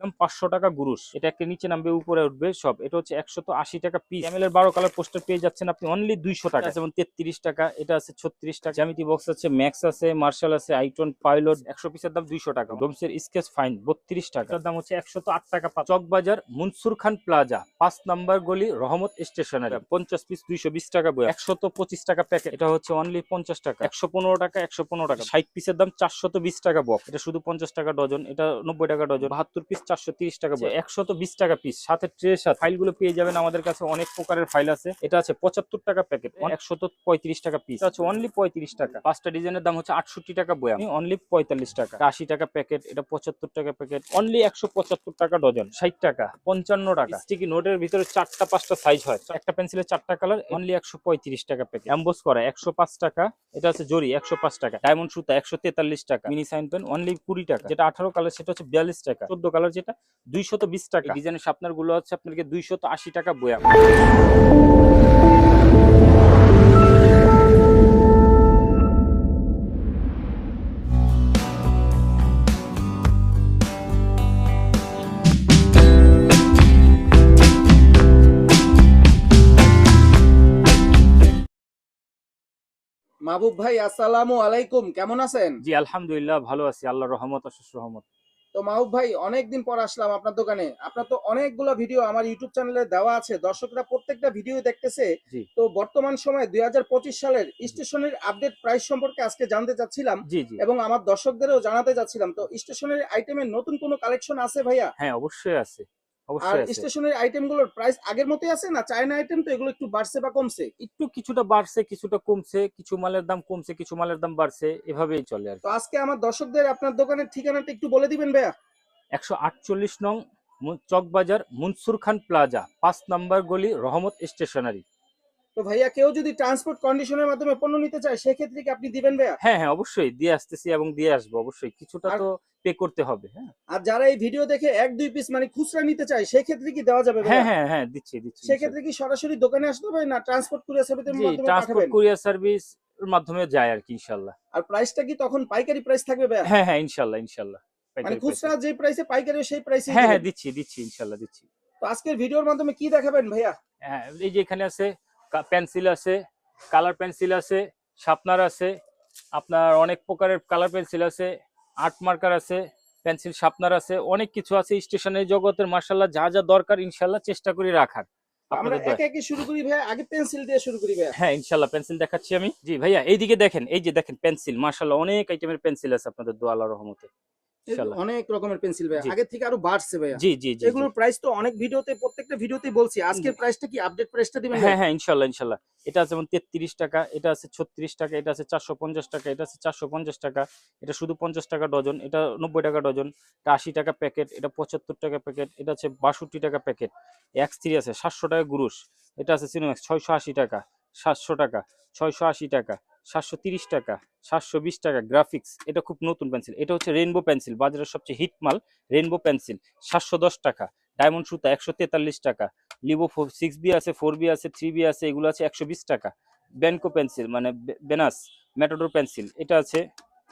একদম পাঁচশো টাকা গুরুষ এটা একটা নিচে নামবে, উপরে উঠবে, সব। এটা হচ্ছে একশো তো আশি টাকা পিস এর বারো কালার পোস্টার পেয়ে যাচ্ছেন আপনি অনলি দুইশো টাকা যেমন তেত্রিশ টাকা, এটা আছে ছত্রিশ টাকা। জ্যামিতি বক্স আছে ম্যাক্স আছে মার্শাল আছে আইটন পাইলট একশো পিসের দাম দুইশো টাকা। ডোমসের স্কেচ ফাইন বত্রিশ টাকা। দাম হচ্ছে একশো তো আট টাকা পাঁচ। চকবাজার, মনসুর খান প্লাজা পাঁচ নাম্বার গলি, রহমত স্টেশনারি পঞ্চাশ পিস দুইশো বিশ টাকা বই একশো তো পঁচিশ টাকা প্যাকেট এটা হচ্ছে অনলি পঞ্চাশ টাকা। একশো পনেরো টাকা, একশো পনেরো টাকা। ষাট পিসের দাম চারশো তো বিশ টাকা বক এটা শুধু পঞ্চাশ টাকা ডজন এটা নব্বই টাকা ডজন বাহাত্তর পিস চারশো তিরিশ টাকা একশো তো বিশ টাকা পিস সাথে ট্রে সাথে ফাইলগুলো পেয়ে যাবেন আমাদের কাছে। অনেক প্রকারের ফাইল আছে। এটা আছে পঁচাত্তর টাকা প্যাকেট একশো তো পঁয়ত্রিশ টাকা পিস আছে অনলি পঁয়ত্রিশ টাকা। পাঁচটা ডিজাইনের দাম হচ্ছে আটষট্টি টাকা বয়াম অনলি পঁয়তাল্লিশ টাকা। আশি টাকা প্যাকেট এটা পঁচাত্তর টাকা প্যাকেট অনলি একশো পঁচাত্তর টাকা ডজন ষাট টাকা। পঞ্চান্ন টাকা। স্টিকি নোটের ভিতরে চারটা পাঁচটা সাইজ হয়। একটা পেন্সিলের চারটা কালার অনলি একশো পঁয়ত্রিশ টাকা প্যাকেট অ্যাম্বোস করা একশো পাঁচ টাকা। এটা আছে জরি একশো পাঁচ টাকা। ডায়মন্ড সুতা একশো তেতাল্লিশ টাকা। মিনি সাইন পেন অনলি কুড়ি টাকা। যেটা আঠারো কালার সেটা হচ্ছে বিয়াল্লিশ টাকা। চোদ্দ কালার যেটা দুইশত বিশ টাকা। ডিজাইনের শার্পনারগুলো হচ্ছে আপনাকে দুইশত আশি টাকা বয়াম। মাহবুব ভাই আসসালামু আলাইকুম। কেমন আছেন? জি আলহামদুলিল্লাহ ভালো আছি। আল্লাহ রহমত অশেষ রহমত। তো মাহুব ভাই অনেকদিন পর আসলাম আপনার দোকানে। আপনার তো অনেকগুলো ভিডিও আমার ইউটিউব চ্যানেলে দেওয়া আছে। দর্শকরা প্রত্যেকটা ভিডিও দেখতেছে। তো বর্তমান সময় দুই হাজার পঁচিশ সালের স্টেশনের আপডেট প্রাইস সম্পর্কে আজকে জানতে চাচ্ছিলাম এবং আমার দর্শকদেরও জানাতে চাচ্ছিলাম। তো স্টেশনের আইটেমের নতুন কোনো কালেকশন আছে ভাইয়া? হ্যাঁ অবশ্যই আছে। আর স্টেশনের আইটেমগুলোর প্রাইস আগের মতোই আছে না? চায়না আইটেম তো এগুলো একটু বাড়ছে বা কমছে? একটু কিছুটা বাড়ছে কিছুটা কমছে কিছু মালের দাম কমছে কিছু মালের দাম বাড়ছে এভাবেই চলে আর তো আজকে আমার দর্শকদের আপনার দোকানের ঠিকানাটা একটু বলে দিবেন ভাইয়া। একশো আটচল্লিশ নং চকবাজার মনসুর খান প্লাজা পাঁচ নাম্বার গলি রহমত স্টেশনারি। তো ভাইয়া কেউ যদি ট্রান্সপোর্ট কন্ডিশনের মাধ্যমে পণ্য নিতে চায় সেক্ষেত্রে কি আপনি দিবেন ভাইয়া? হ্যাঁ হ্যাঁ অবশ্যই। দিয়ে আসতেছি এবং দিয়ে আসব। অবশ্যই। কিছুটা তো পে করতে হবে হ্যাঁ। আর যারা এই ভিডিও দেখে এক দুই পিস মানে খুচরা নিতে চায় সেক্ষেত্রে কি দেওয়া যাবে হ্যাঁ হ্যাঁ হ্যাঁ দিচ্ছি দিচ্ছি সেক্ষেত্রে কি সরাসরি দোকানে আসতে হবে না ট্রান্সপোর্ট কুরিয়ার সার্ভিসের জি মাধ্যমে ট্রান্সপোর্ট কুরিয়ার সার্ভিস এর মাধ্যমে যায় আর কি ইনশাল্লাহ। আর প্রাইসটা কি তখন পাইকারি প্রাইস থাকবে ভাইয়া? হ্যাঁ হ্যাঁ ইনশাল্লাহ ইনশাল্লাহ। মানে খুচরা যে প্রাইসে পাইকারি সেই প্রাইসে হ্যাঁ হ্যাঁ দিচ্ছি দিচ্ছি ইনশাল্লাহ দিচ্ছি। তো আজকের ভিডিওর মাধ্যমে কি দেখাবেন ভাইয়া? হ্যাঁ এই যে এখানে আছে পেন্সিল আছে কালার পেন্সিল আছে শার্পনার আছে আপনার অনেক প্রকারের কালার পেন্সিল আছে আর্ট মার্কার আছে পেন্সিল শার্পনার আছে অনেক কিছু আছে স্টেশনের জগতের মার্শাল্লাহ যা যা দরকার ইনশাল্লাহ চেষ্টা করি রাখার। আমরা আপনাদের একে একে শুরু করি ভাইয়া আগে পেন্সিল দিয়ে শুরু করি ভাইয়া। হ্যাঁ ইনশাল্লাহ পেন্সিল দেখাচ্ছি আমি। জি ভাইয়া এইদিকে দেখেন এই যে দেখেন পেন্সিল মার্শাল্লাহ অনেক আইটেমের পেন্সিল আছে আপনাদের দোয়ালা রহমতে। অনেক রকমের পেন্সিল ভাইয়া। জি। আগের থেকে আরও বাড়ছে ভাইয়া। জি জি জি। এগুলোর প্রাইস তো অনেক ভিডিওতে প্রত্যেকটা ভিডিওতেই বলছি। আজকের প্রাইসটা কি? আপডেট প্রাইসটা দিবেন হ্যাঁ হ্যাঁ ইনশাল্লাহ ইনশাল্লাহ। এটা আছে যেমন তেত্রিশ টাকা এটা আছে ছত্রিশ টাকা এটা আছে চারশো পঞ্চাশ টাকা এটা আছে চারশো পঞ্চাশ টাকা। এটা শুধু পঞ্চাশ টাকা ডজন এটা নব্বই টাকা ডজন এটা আশি টাকা প্যাকেট এটা পঁচাত্তর টাকা প্যাকেট এটা আছে বাষট্টি টাকা প্যাকেট। এক্স থ্রি আছে সাতশো টাকা গুরুষ এটা আছে সিনোম্যাক্স ছয়শো আশি টাকা। সাতশো টাকা ছয়শো আশি টাকা সাতশো তিরিশ টাকা সাতশো বিশ টাকা গ্রাফিক্স এটা খুব নতুন পেন্সিল এটা হচ্ছে রেনবো পেন্সিল বাজারের সবচেয়ে হিট মাল রেনবো পেন্সিল সাতশো দশ টাকা ডায়মন্ড সুতা একশো তেতাল্লিশ টাকা লিভো ফোর সিক্স বি আছে ফোর বি আছে থ্রি বি আছে এগুলো আছে একশো বিশ টাকা ব্যানকো পেন্সিল মানে বেনাস ম্যাটাডোর পেন্সিল এটা আছে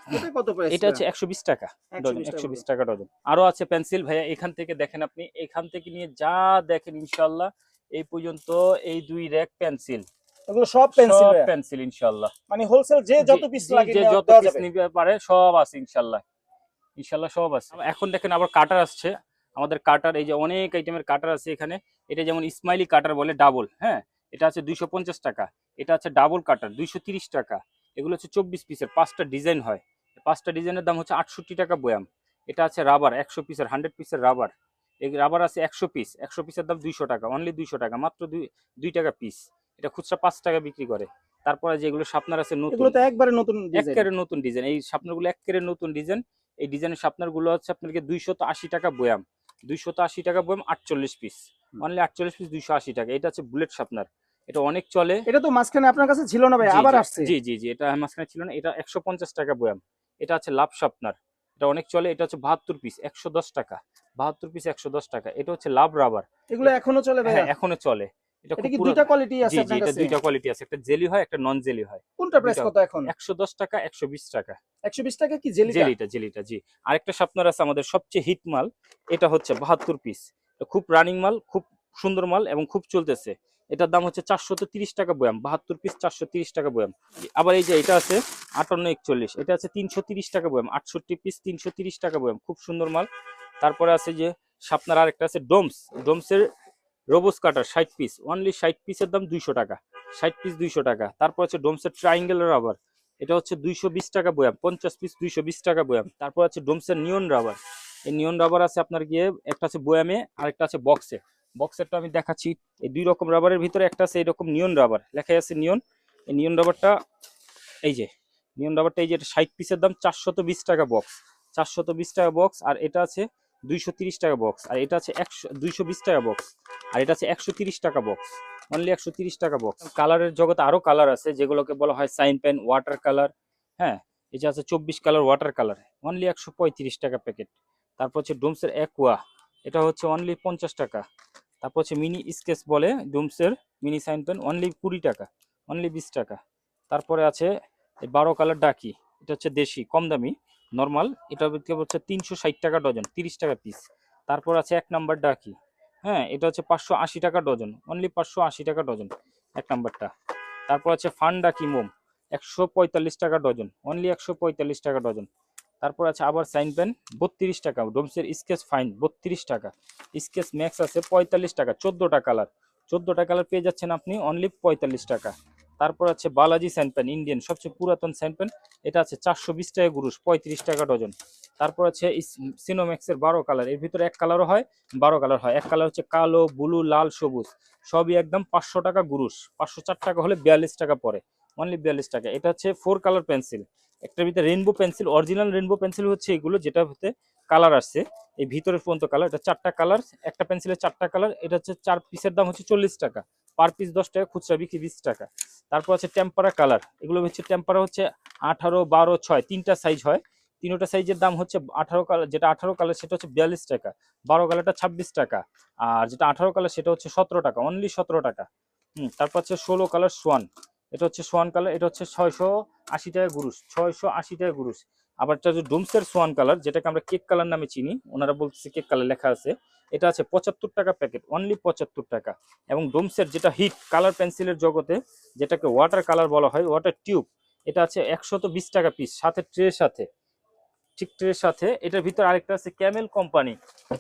এটা এটা হচ্ছে একশো বিশ টাকা ডজন একশো বিশ টাকা ডজন আরও আছে পেন্সিল ভাইয়া এখান থেকে দেখেন আপনি এখান থেকে নিয়ে যা দেখেন ইনশাল্লাহ এই পর্যন্ত এই দুই র্যাক পেন্সিল এগুলো সব পেন্সিল সব পেন্সিল ইনশাল্লাহ মানে হোলসেল যে যত পিস লাগে যে যত পিস নিতে পারে সব আছে ইনশাল্লাহ ইনশাল্লাহ সব আছে। এখন দেখেন আবার কাটার আসছে। আমাদের কাটার এই যে অনেক আইটেমের কাটার আছে এখানে। এটা যেমন ইসমাইলি কাটার বলে ডাবল হ্যাঁ? এটা আছে দুইশো পঞ্চাশ টাকা। এটা আছে ডাবল কাটার দুইশো তিরিশ টাকা। এগুলো হচ্ছে চব্বিশ পিসের পাঁচটা ডিজাইন হয়। পাঁচটা ডিজাইনের দাম হচ্ছে আটষট্টি টাকা বয়াম। এটা আছে রাবার একশো পিসের হান্ড্রেড পিসের রাবার এই রাবার আছে একশো পিস একশো পিসের দাম দুইশো টাকা অনলি দুইশো টাকা মাত্র দুই দুই টাকা পিস এটা খুচরা পাঁচ টাকা বিক্রি করে। তারপরে যেগুলো শাপনার আছে নতুন। এগুলো তো একবারে নতুন ডিজাইন। একেবারে নতুন ডিজাইন। এই শাপনারগুলো একেবারে নতুন ডিজাইন। এই ডিজাইনের শাপনারগুলো হচ্ছে আপনাকে দুইশত আশি টাকা বয়াম। দুইশত আশি টাকা বয়াম আটচল্লিশ পিস। অনলি আটচল্লিশ পিস দুইশো আশি টাকা। এটা হচ্ছে বুলেট শাপনার। এটা অনেক চলে। এটা তো মাঝখানে আপনার কাছে ছিল না ভাই আবার আসছে। জি জি জি। এটা মাঝখানে ছিল না। এটা একশো পঞ্চাশ টাকা বয়াম। এটা আছে লাভ শাপনার। এটা অনেক চলে। এটা হচ্ছে বাহাত্তর পিস একশো দশ টাকা। বাহাত্তর পিস একশো দশ টাকা। এটা হচ্ছে লাভ রাবার। এগুলো এখনও চলে ভাই হ্যাঁ এখনও চলে। এটা এটা কি দুইটা কোয়ালিটি আছে জি জি আপনার কাছে? দুইটা কোয়ালিটি আছে। একটা জেলি হয় একটা নন জেলি হয় কোনটা প্রাইস কত এখন? একশো দশ টাকা একশো বিশ টাকা। 120 টাকা কি জেলিটা? জেলিটা জেলিটা জি। আরেকটা স্বপ্নার আছে আমাদের সবচেয়ে হিট মাল এটা হচ্ছে বাহাত্তর পিস খুব রানিং মাল খুব সুন্দর মাল এবং খুব চলতেছে। এটার দাম হচ্ছে চারশো টাকা বয়াম। বাহাত্তর পিস চারশো টাকা বয়াম। আবার এই যে এটা আছে আটান্ন একচল্লিশ। এটা আছে তিনশো তিরিশ টাকা বয়াম। আটষট্টি পিস তিনশো তিরিশ টাকা বয়াম। খুব সুন্দর মাল। তারপরে আছে যে স্বপ্নার আরেকটা আছে ডোমস। ডোমসের রোবোস কাটার ষাট পিস অনলি ষাট পিসের দাম দুইশো টাকা, ষাট পিস দুইশো টাকা। তারপর আছে ডোমসের ট্রাইঙ্গেল রাবার এটা হচ্ছে দুইশো বিশ টাকা বয়াম, পঞ্চাশ পিস দুইশো বিশ টাকা বয়াম। তারপর আছে ডোমসের নিয়ন রাবার এই নিয়ন রাবার আছে আপনার গিয়ে, একটা আছে বয়ামে আর একটা আছে বক্সে বক্সেরটা আমি দেখাচ্ছি, এই দুই রকম রাবারের ভিতরে একটা আছে এরকম নিয়ন রাবার লেখাই আছে নিয়ন এই নিয়ন রাবারটা এই যে নিয়ন রাবারটা এই যে, এটা ষাট পিসের দাম চারশত বিশ টাকা বক্স চারশত বিশ টাকা বক্স আর এটা আছে দুইশো টাকা বক্স আর এটা আছে একশো, দুইশো টাকা বক্স আর এটা আছে একশো টাকা বক্স অনলি একশো টাকা বক্স কালারের জগতে আরও কালার আছে, যেগুলোকে বলা হয় সাইন পেন ওয়াটার কালার হ্যাঁ? যে আছে চব্বিশ কালার ওয়াটার কালার অনলি একশো পঁয়ত্রিশ টাকা প্যাকেট তারপর হচ্ছে ডোমসের অ্যাকোয়া এটা হচ্ছে অনলি পঞ্চাশ টাকা। তারপর হচ্ছে মিনি স্কেচ বলে ডোমসের মিনি সাইন পেন অনলি কুড়ি টাকা অনলি বিশ টাকা। তারপরে আছে বারো কালার ডাকি এটা হচ্ছে দেশি, কম দামি। নর্মাল, এটা বিক্রি হচ্ছে তিনশো ষাট টাকা ডজন, তিরিশ টাকা পিস তারপর আছে এক নাম্বার ডাকি। হ্যাঁ এটা হচ্ছে পাঁচশো আশি টাকা ডজন অনলি পাঁচশো আশি টাকা ডজন, এক নাম্বারটা। তারপর আছে ফান ডাকি মোম, একশো পঁয়তাল্লিশ টাকা ডজন অনলি একশো পঁয়তাল্লিশ টাকা ডজন। তারপর আছে আবার সাইন পেন বত্রিশ টাকা, ডোমসের স্কেচ ফাইন বত্রিশ টাকা। স্কেচ ম্যাক্স আছে পঁয়তাল্লিশ টাকা, চোদ্দোটা কালার চোদ্দোটা কালার পেয়ে যাচ্ছেন আপনি অনলি পঁয়তাল্লিশ টাকা। তারপর আছে বালাজি স্যান্ডপ্যান ইন্ডিয়ান, সবচেয়ে পুরাতন স্যান্ডপ্যান এটা আছে চারশো বিশ টাকা গুরুষ পঁয়ত্রিশ টাকা ডজন। তারপর আছে সিনোম্যাক্সের বারো কালার, এর ভিতরে এক কালারও হয়, বারো কালার হয়। এক কালার হচ্ছে কালো, ব্লু, লাল, সবুজ। সবই একদম পাঁচশো টাকা গুরুষ পাঁচশো চার টাকা হলে বিয়াল্লিশ টাকা পরে অনলি বিয়াল্লিশ টাকা। এটা হচ্ছে ফোর কালার পেন্সিল। একটার ভিতরে rainbow pencil original rainbow pencil হচ্ছে এগুলো, যেটা হতে কালার আসছে। এই ভিতরের পর্যন্ত কালার এটা চারটা কালার একটা পেন্সিলের চারটা কালার এটা হচ্ছে চার পিসের দাম হচ্ছে চল্লিশ টাকা। পার পিস দশ টাকা, খুচরা বিক্রি বিশ টাকা। তারপর আছে টেম্পারা কালার এগুলো হচ্ছে টেম্পারা হচ্ছে আঠারো, বারো, ছয়, তিনটা সাইজ হয়। তিনটা সাইজের দাম হচ্ছে আঠারো কালার যেটা আঠারো কালার সেটা হচ্ছে বিয়াল্লিশ টাকা। বারো কালারটা ছাব্বিশ টাকা। আর যেটা আঠারো কালার সেটা হচ্ছে সতেরো টাকা অনলি সতেরো টাকা। হুম, তারপর হচ্ছে ষোলো কালার সোয়ান। এটা হচ্ছে সোয়ান কালার এটা হচ্ছে ছয়শো আশি টাকা গুরুস ছয়শো আশি টাকা গুরুষ আবার এটা হচ্ছে ডোমসের সোয়ান কালার যেটাকে আমরা কেক কালার নামে চিনি, ওনারা বলতেছে কেক কালার লেখা আছে। এটা আছে পঁচাত্তর টাকা প্যাকেট অনলি পঁচাত্তর টাকা। এবং ডোমসের যেটা হিট কালার পেন্সিলের জগতে, যেটাকে ওয়াটার কালার বলা হয় ওয়াটার টিউব এটা আছে একশত বিশ টাকা পিস সাথে ট্রের সাথে। ঠিক ট্রের সাথে, এটার ভিতরে আরেকটা আছে ক্যামেল কোম্পানি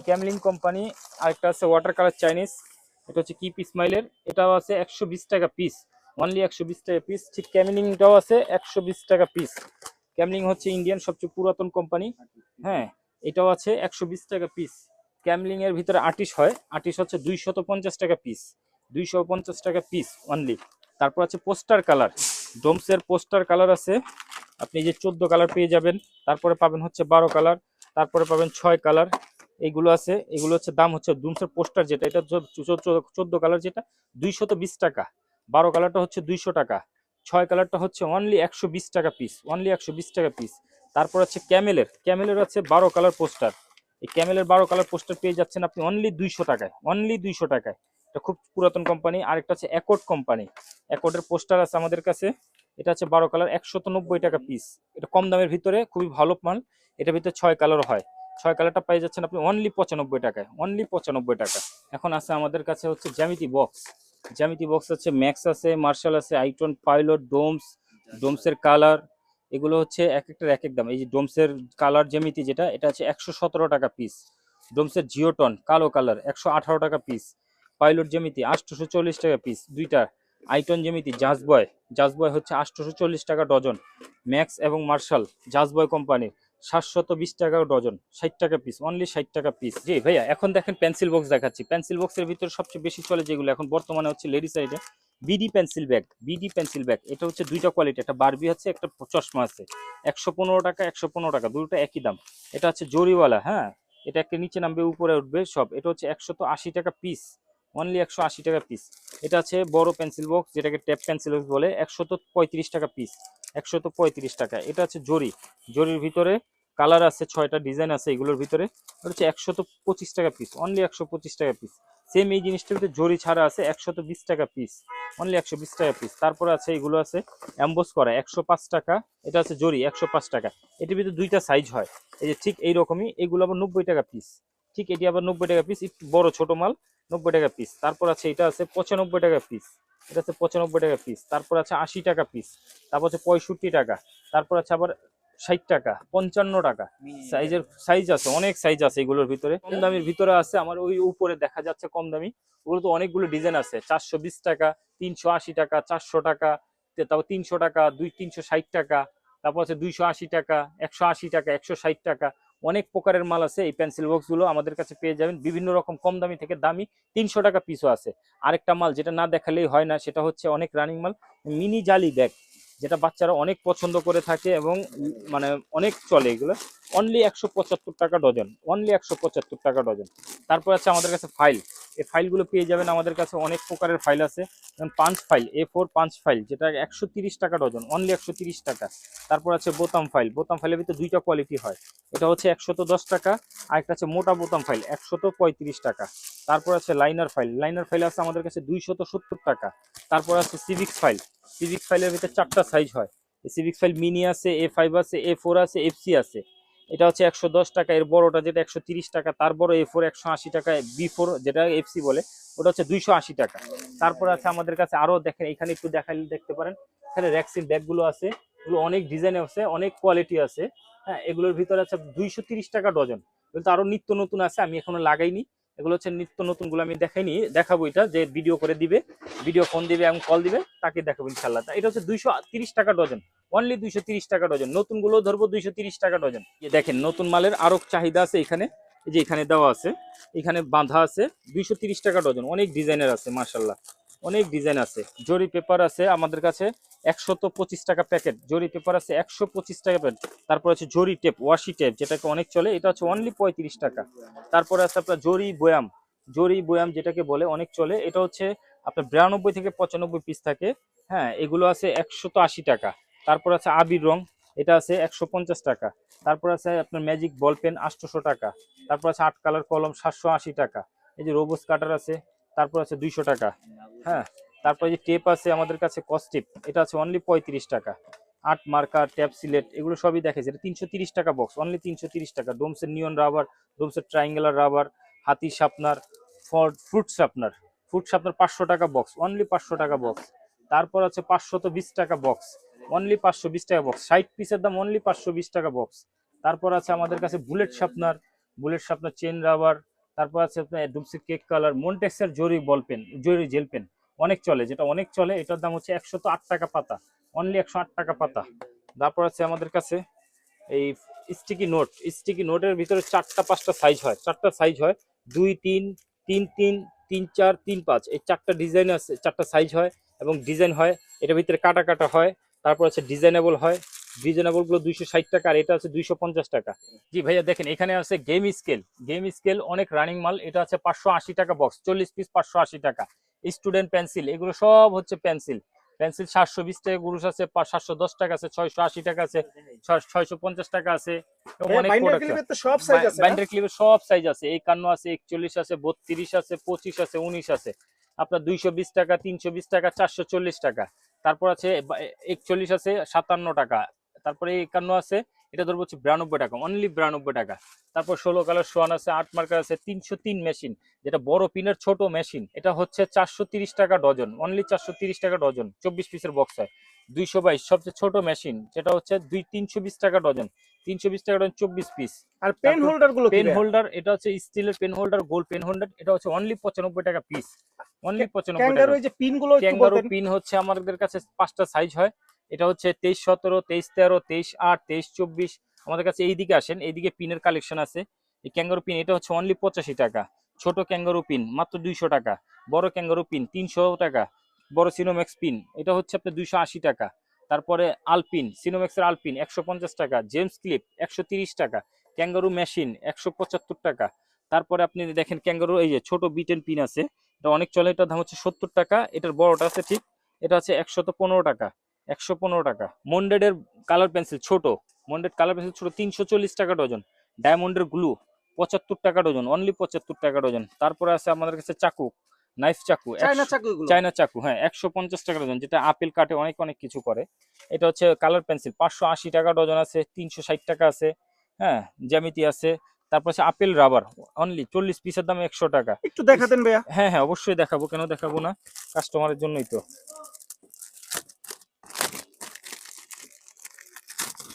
ক্যামলিং কোম্পানি আরেকটা আছে ওয়াটার কালার চাইনিজ এটা হচ্ছে কিপ স্মাইলের এটাও আছে একশো বিশ টাকা পিস অনলি একশো বিশ টাকা পিস ঠিক ক্যামলিংটাও আছে, একশো বিশ টাকা পিস ক্যামলিং হচ্ছে ইন্ডিয়ান সবচেয়ে পুরাতন কোম্পানি হ্যাঁ এটাও আছে একশো বিশ টাকা পিস ক্যামলিং এর ভিতরে আটিশ হয়। আটিশ হচ্ছে দুইশত পঞ্চাশ টাকা পিস দুইশো পঞ্চাশ টাকা পিস অনলি তারপর আছে পোস্টার কালার। ডোমসের পোস্টার কালার আছে। আপনি যে চোদ্দ কালার পেয়ে যাবেন, তারপরে পাবেন হচ্ছে বারো কালার, তারপরে পাবেন ছয় কালার। এইগুলো আছে, এগুলো হচ্ছে দাম হচ্ছে ডুমসের পোস্টার যেটা, এটা চোদ্দ কালার যেটা, দুইশত বিশ টাকা। বারো কালারটা হচ্ছে দুইশো টাকা, ছয় কালারটা হচ্ছে অনলি একশো বিশ টাকা পিস অনলি একশো বিশ টাকা পিস তারপর হচ্ছে ক্যামেলের ক্যামেলের আছে বারো কালার পোস্টার। এই ক্যামেলের বারো কালার পোস্টার পেয়ে যাচ্ছেন আপনি অনলি দুইশো টাকায় অনলি দুইশো টাকায়। এটা খুব পুরাতন কোম্পানি আরেকটা হচ্ছে অ্যাকোর্ড কোম্পানি অ্যাকোর্ডের পোস্টার আছে আমাদের কাছে, এটা হচ্ছে বারো কালার নব্বই টাকা পিস এটা কম দামের ভিতরে, খুবই ভালো মাল, এটার ভিতরে ছয় কালার হয়। ছয় কালারটা পেয়ে যাচ্ছেন আপনি অনলি পঁচানব্বই টাকায় অনলি পঁচানব্বই টাকা। এখন আছে আমাদের কাছে হচ্ছে জ্যামিতি বক্স জ্যামিতি বক্স আছে, ম্যাক্স আছে, মার্শাল আছে, আইটন, পাইলট, ডোমস, ডোমসের কালার, এগুলো হচ্ছে এক একটার এক এক দাম। এই যে ডোমসের কালার জ্যামিতি যেটা, এটা হচ্ছে একশো টাকা পিস ডোমসের জিওটন, কালো কালার, একশো আঠারো টাকা পিস পাইলট জ্যামিতি, আটশোশো টাকা পিস দুইটা আইটন জ্যামিতি, জাজবয়। জাজবয় হচ্ছে আটশোশো টাকা ডজন। ম্যাক্স এবং মার্শাল, জাজবয় কোম্পানির। সাতশত বিশ টাকা ডজন, ষাট টাকা পিস অনলি ষাট টাকা পিস জি, ভাইয়া, এখন দেখেন পেন্সিল বক্স দেখাচ্ছি। পেন্সিল বক্সের ভিতরে সবচেয়ে বেশি চলে যেগুলো এখন বর্তমানে হচ্ছে লেডি সাইডে BD pencil bag BD pencil bag এটা হচ্ছে দুইটা কোয়ালিটি একটা বারবি আছে, একটা চশমা আছে। একশো পনেরো টাকা, একশো পনেরো টাকা, দুটো একই দাম। এটা হচ্ছে জরিওয়ালা হ্যাঁ? এটা একটা নিচে নামবে, উপরে উঠবে সব। এটা হচ্ছে একশত আশি টাকা পিস অনলি একশো আশি টাকা পিস এটা আছে বড় পেন্সিল বক্স যেটাকে ট্যাপ পেন্সিল বক্স বলে। একশত পঁয়ত্রিশ টাকা পিস একশত পঁয়ত্রিশ টাকা। এটা আছে জরি। জরির ভিতরে কালার আছে, ছয়টা ডিজাইন আছে এগুলোর ভিতরে। এটা হচ্ছে একশত পঁচিশ টাকা পিস অনলি একশো পঁচিশ টাকা পিস সেম এই জিনিসটার ভিতরে জরি ছাড়া আছে একশত বিশ টাকা পিস অনলি একশো বিশ টাকা পিস তারপরে আছে এগুলো আছে অ্যাম্বোস করা, একশো পাঁচ টাকা। এটা আছে জরি, একশো পাঁচ টাকা। এটির ভিতরে দুইটা সাইজ হয়। এই যে ঠিক এইরকমই। এগুলো আবার নব্বই টাকা পিস ঠিক এটি আবার নব্বই টাকা পিস একটু বড় ছোট মাল নব্বই টাকা পিস তারপর আছে এটা আছে পঁচানব্বই টাকা পিস এটা আছে পঁচানব্বই টাকা পিস তারপর আছে আশি টাকা পিস তারপর আছে পঁয়ষট্টি টাকা তারপর আছে আবার ষাট টাকা পঞ্চান্ন টাকা। সাইজের সাইজ আছে অনেক সাইজ আছে এগুলোর ভিতরে। কম দামের ভিতরে আছে আমার ওই উপরে দেখা যাচ্ছে কম দামি। ওগুলো তো অনেকগুলো ডিজাইন আছে চারশো বিশ টাকা তিনশো আশি টাকা চারশো টাকা তারপর তিনশো টাকা দুই তিনশো ষাট টাকা তারপর আছে দুইশো আশি টাকা একশো আশি টাকা একশো ষাট টাকা অনেক প্রকারের মাল আছে, এই পেন্সিল বক্সগুলো আমাদের কাছে পেয়ে যাবেন। বিভিন্ন রকম কম দামি থেকে দামি তিনশো টাকা পিসও আছে। আরেকটা মাল যেটা না দেখালেই হয় না, সেটা হচ্ছে অনেক রানিং মাল মিনি জালি ব্যাগ যেটা বাচ্চারা অনেক পছন্দ করে থাকে এবং মানে অনেক চলে এগুলো। অনলি একশো পঁচাত্তর টাকা ডজন অনলি একশো পঁচাত্তর টাকা ডজন তারপর আছে আমাদের কাছে ফাইল এই ফাইলগুলো পেয়ে যাবেন আমাদের কাছে অনেক প্রকারের ফাইল আছে। যেমন পাঁচ ফাইল এ ফোর পাঁচ ফাইল, যেটা একশো টাকা ডজন অনলি একশো টাকা। তারপর আছে বোতাম ফাইল, বোতাম ফাইলের ভিতরে দুইটা কোয়ালিটি হয়। এটা হচ্ছে একশত দশ টাকা আর একটা আছে মোটা বোতাম ফাইল একশত পঁয়ত্রিশ টাকা। তারপর আছে লাইনার ফাইল লাইনার ফাইল আছে আমাদের কাছে দুইশত সত্তর টাকা। তারপর আছে সিভিক্স ফাইল সিভিক্স ফাইলের ভিতরে চারটা সাইজ হয়। সিভিক্স ফাইল মিনি আছে এ ফাইভ আছে এ ফোর আছে এফসি আছে। এটা হচ্ছে একশো দশ টাকা, এর বড়টা যেটা একশো টাকা তার বড় এ ফোর একশো আশি টাকা বি ফোর যেটা এফসি বলে, ওটা হচ্ছে দুইশো আশি টাকা। তারপর আছে আমাদের কাছে আরও দেখেন, এখানে একটু দেখাইলে দেখতে পারেন। এখানে র্যাক্সিন ব্যাগগুলো আছে, এগুলো অনেক ডিজাইন আছে, অনেক কোয়ালিটি আছে। হ্যাঁ এগুলোর ভিতরে আছে দুইশো টাকা ডজন। কিন্তু আরও আরও নিত্য নতুন আছে, আমি এখনও লাগাইনি। এগুলো হচ্ছে নিত্য নতুনগুলো আমি দেখাইনি, দেখাবো এটা যে ভিডিও করে দিবে ভিডিও ফোন দিবে এবং কল দিবে, তাকে দেখাবো ইনশাল্লাহ তা এটা হচ্ছে দুইশো টাকা ডজন অনলি দুইশো টাকা ডজন। নতুনগুলো ধরবো দুইশো টাকা ডজন। দেখেন, নতুন মালের আরও চাহিদা আছে এখানে, এই যে এখানে দেওয়া আছে, এখানে বাঁধা আছে, দুইশো টাকা ডজন, অনেক ডিজাইনের আছে মার্শাল্লাহ অনেক ডিজাইন আছে। জরি পেপার আছে আমাদের কাছে পঁচিশ টাকা প্যাকেট জরি পেপার আছে একশো পঁচিশ টাকা প্যাকেট তারপর আছে জরি টেপ ওয়াশি টেপ যেটাকে অনেক চলে, এটা হচ্ছে অনলি পঁয়ত্রিশ টাকা। তারপরে আছে আপনার জরি বয়াম। জরি বয়াম যেটাকে বলে অনেক চলে, এটা হচ্ছে আপনার বিরানব্বই থেকে পঁচানব্বই পিস থাকে। হ্যাঁ এগুলো আছে একশত আশি টাকা। তারপর আছে আবির রং, এটা আছে একশো পঞ্চাশ টাকা। তারপর আছে আপনার ম্যাজিক বল পেন আটশোশো টাকা। তারপর আছে আট কালার কলম, সাতশো আশি টাকা। এই যে রোবোস কাটার আছে তারপর আছে দুইশো টাকা। হ্যাঁ তারপর যে টেপ আছে আমাদের কাছে কস্টিপ এটা আছে অনলি পঁয়ত্রিশ টাকা। আট মার্কার, ট্যাপ সিলেট, এগুলো সবই দেখেছে এটা তিনশো তিরিশ টাকা বক্স অনলি তিনশো তিরিশ টাকা। ডোমসের নিয়ন রাবার ডোমসের ট্রাইঙ্গেলার রাবার হাতি শাপনার ফ্রুট শাপনার। ফ্রুট সাপনার পাঁচশো টাকা বক্স অনলি পাঁচশো টাকা বক্স তারপর আছে পাঁচশত বিশ টাকা বক্স অনলি পাঁচশো বিশ টাকা বক্স ষাট পিসের দাম অনলি পাঁচশো বিশ টাকা বক্স তারপর আছে আমাদের কাছে bullet sharpener bullet sharpener chain rubber তারপর আছে আপনার ডুমসি কেক কালার, মন্টেক্সের জরি বল পেন, জরি জেল পেন। অনেক চলে, যেটা অনেক চলে, এটার দাম হচ্ছে একশত আট টাকা পাতা। অনলি একশো আট টাকা পাতা। তারপর আছে আমাদের কাছে এই স্টিকি নোট স্টিকি নোটের ভিতরে চারটা, পাঁচটা সাইজ হয়। চারটা সাইজ হয়, দুই, তিন তিন তিন তিন, চার, তিন, পাঁচ। এই চারটা ডিজাইন আছে, চারটা সাইজ হয় এবং ডিজাইন হয়, এটার ভিতরে কাটা কাটা হয়, তারপর আছে ডিজাইনেবল হয়। ডিজাইনেবলগুলো দুইশো ষাট টাকা আর এটা আছে দুইশো পঞ্চাশ টাকা। জি ভাইয়া দেখেন এখানে আছে গেম স্কেল গেম স্কেল অনেক রানিং মাল এটা আছে পাঁচশো আশি টাকা বক্স চল্লিশ পিস পাঁচশো আশি টাকা। স্টুডেন্ট পেন্সিল এগুলো সব হচ্ছে পেন্সিল পেন্সিল সাতশো বিশ টাকা গুরুষ আছে সাতশো দশ টাকা আছে ছয়শো আশি টাকা আছে ছয়শো পঞ্চাশ টাকা আছে বাইন্ডার ক্লিপের সব সাইজ আছে একান্ন আছে একচল্লিশ আছে বত্রিশ আছে পঁচিশ আছে উনিশ আছে। আপনার দুইশো বিশ টাকা তিনশো বিশ টাকা চারশো চল্লিশ টাকা। তারপর আছে একচল্লিশ আছে সাতান্ন টাকা। তারপরে একান্ন আছে এটা ধরবো হচ্ছে বিরানব্বই টাকা অনলি বিরানব্বই টাকা। তারপর ষোলো কালার সোয়ান আছে আট মার্কার আছে তিনশো তিন মেশিন যেটা বড় পিনের ছোট মেশিন এটা হচ্ছে চারশো তিরিশ টাকা ডজন অনলি চারশো তিরিশ টাকা ডজন চব্বিশ পিসের বক্স হয়। দুইশো বাইশ সবচেয়ে ছোট মেশিন যেটা হচ্ছে দুই তিনশো বিশ টাকা ডজন তিনশো বিশ টাকা ডজন চব্বিশ পিস আর পেন হোল্ডারগুলো পেন হোল্ডার এটা হচ্ছে স্টিলের pen holder gold pen holder এটা হচ্ছে অনলি পঁচানব্বই টাকা পিস অনলি পঁচানব্বই টাকা পিনগুলো পিন হচ্ছে আমাদের কাছে পাঁচটা সাইজ হয়। এটা হচ্ছে তেইশ সতেরো, তেইশ তেরো, তেইশ আট, তেইশ চব্বিশ। আমাদের কাছে এইদিকে আসেন এইদিকে পিনের কালেকশন আছে। এই ক্যাঙ্গারু পিন এটা হচ্ছে অনলি পঁচাশি টাকা। ছোট ক্যাঙ্গারু পিন মাত্র দুইশো টাকা। বড় ক্যাঙ্গারু পিন তিনশো টাকা। বড় সিনোম্যাক্স পিন এটা হচ্ছে আপনার দুইশো আশি টাকা। তারপরে আলপিন সিনোম্যাক্সের আলপিন একশো পঞ্চাশ টাকা। জেমস ক্লিপ একশো তিরিশ টাকা। ক্যাঙ্গারু মেশিন একশো পঁচাত্তর টাকা। তারপরে আপনি দেখেন ক্যাঙ্গারু এই যে ছোট বিটেন পিন আছে। এটা অনেক চলে, এটার দাম হচ্ছে সত্তর টাকা। এটার বড়টা আছে ঠিক, এটা হচ্ছে একশত পনেরো টাকা। একশো পনেরো টাকা। মন্ডেডের কালার পেন্সিল ছোট। মন্ডেড কালার পেন্সিল ছোট তিনশো চল্লিশ টাকা ডজন। ডায়মন্ডের গ্লু পঁচাত্তর টাকা ডজন। অনলি পঁচাত্তর টাকা ডজন। তারপরে আছে আমাদের কাছে চাকু নাইফ চাকু চায়না চাকু চাকু হ্যাঁ একশো পঞ্চাশ টাকা ডজন যেটা আপেল কাটে অনেক অনেক কিছু করে। এটা হচ্ছে কালার পেন্সিল পাঁচশো আশি টাকা ডজন আছে তিনশো ষাট টাকা আছে হ্যাঁ জ্যামিতি আছে। তারপর আছে আপেল রাবার অনলি চল্লিশ পিসের দাম একশো টাকা। একটু দেখাতেন ভাইয়া। হ্যাঁ হ্যাঁ অবশ্যই দেখাবো কেন দেখাবো না? কাস্টমারের জন্যই তো।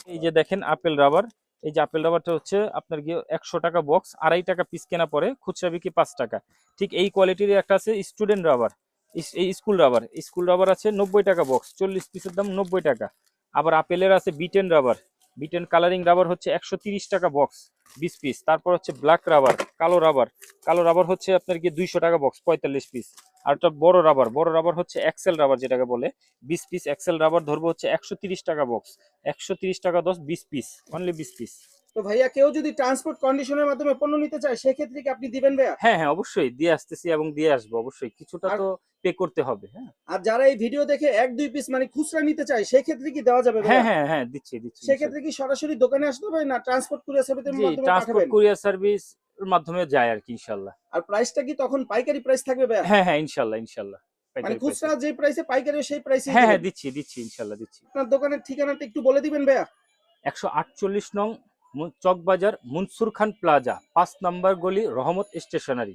এই যে দেখেন আপেল রাবার, এই যে আপেল রাবারটা হচ্ছে আপনার গিয়ে একশো টাকা বক্স আড়াই টাকা পিস কেনা পরে খুচরা বিক্রি পাঁচ টাকা। ঠিক এই কোয়ালিটির একটা আছে স্টুডেন্ট রাবার এই স্কুল রাবার। স্কুল রাবার আছে নব্বই টাকা বক্স চল্লিশ পিসের দাম নব্বই টাকা। আবার আপেলের আছে বিটেন রাবার বিটেন কালারিং রাবার হচ্ছে একশো টাকা বক্স বিশ পিস তারপর হচ্ছে ব্ল্যাক রাবার, কালো রাবার। কালো রাবার হচ্ছে আপনার কি দুইশো টাকা বক্স পঁয়তাল্লিশ পিস আর একটা বড় রাবার বড় রাবার হচ্ছে এক্সেল রাবার যেটাকে বলে। বিশ পিস এক্সেল রাবার ধরবো হচ্ছে একশো টাকা বক্স একশো টাকা দশ বিশ পিস অনলি বিশ পিস তো ভাইয়া কেউ যদি ট্রান্সপোর্ট কন্ডিশনের মাধ্যমে পণ্য নিতে চায় সেক্ষেত্রে কি আপনি দিবেন ভাইয়া? হ্যাঁ হ্যাঁ অবশ্যই। দিয়ে আসতেছি এবং দিয়ে আসব অবশ্যই। কিছুটা তো পে করতে হবে হ্যাঁ। আর যারা এই ভিডিও দেখে এক দুই পিস মানে খুচরা নিতে চায় সেক্ষেত্রে কি দেওয়া যাবে হ্যাঁ হ্যাঁ হ্যাঁ দিচ্ছি দিচ্ছি সেক্ষেত্রে কি সরাসরি দোকানে আসতে হবে না ট্রান্সপোর্ট কুরিয়ার সার্ভিসের জি মাধ্যমে ট্রান্সপোর্ট কুরিয়ার সার্ভিস মাধ্যমে যায় আর কি ইনশাল্লাহ আর প্রাইসটা কি তখন পাইকারি প্রাইস থাকবে ভাই হ্যাঁ হ্যাঁ ইনশাল্লাহ ইনশাল্লাহ মানে খুচরা যে প্রাইসে পাইকারি সেই প্রাইসে হ্যাঁ হ্যাঁ দিচ্ছি দিচ্ছি ইনশাল্লাহ দিচ্ছি। আপনার দোকানের ঠিকানাটা একটু বলে দিবেন ভাইয়া। একশো আটচল্লিশ নং চকবাজার মনসুর খান প্লাজা পাঁচ নম্বর গলি রহমত স্টেশনারি।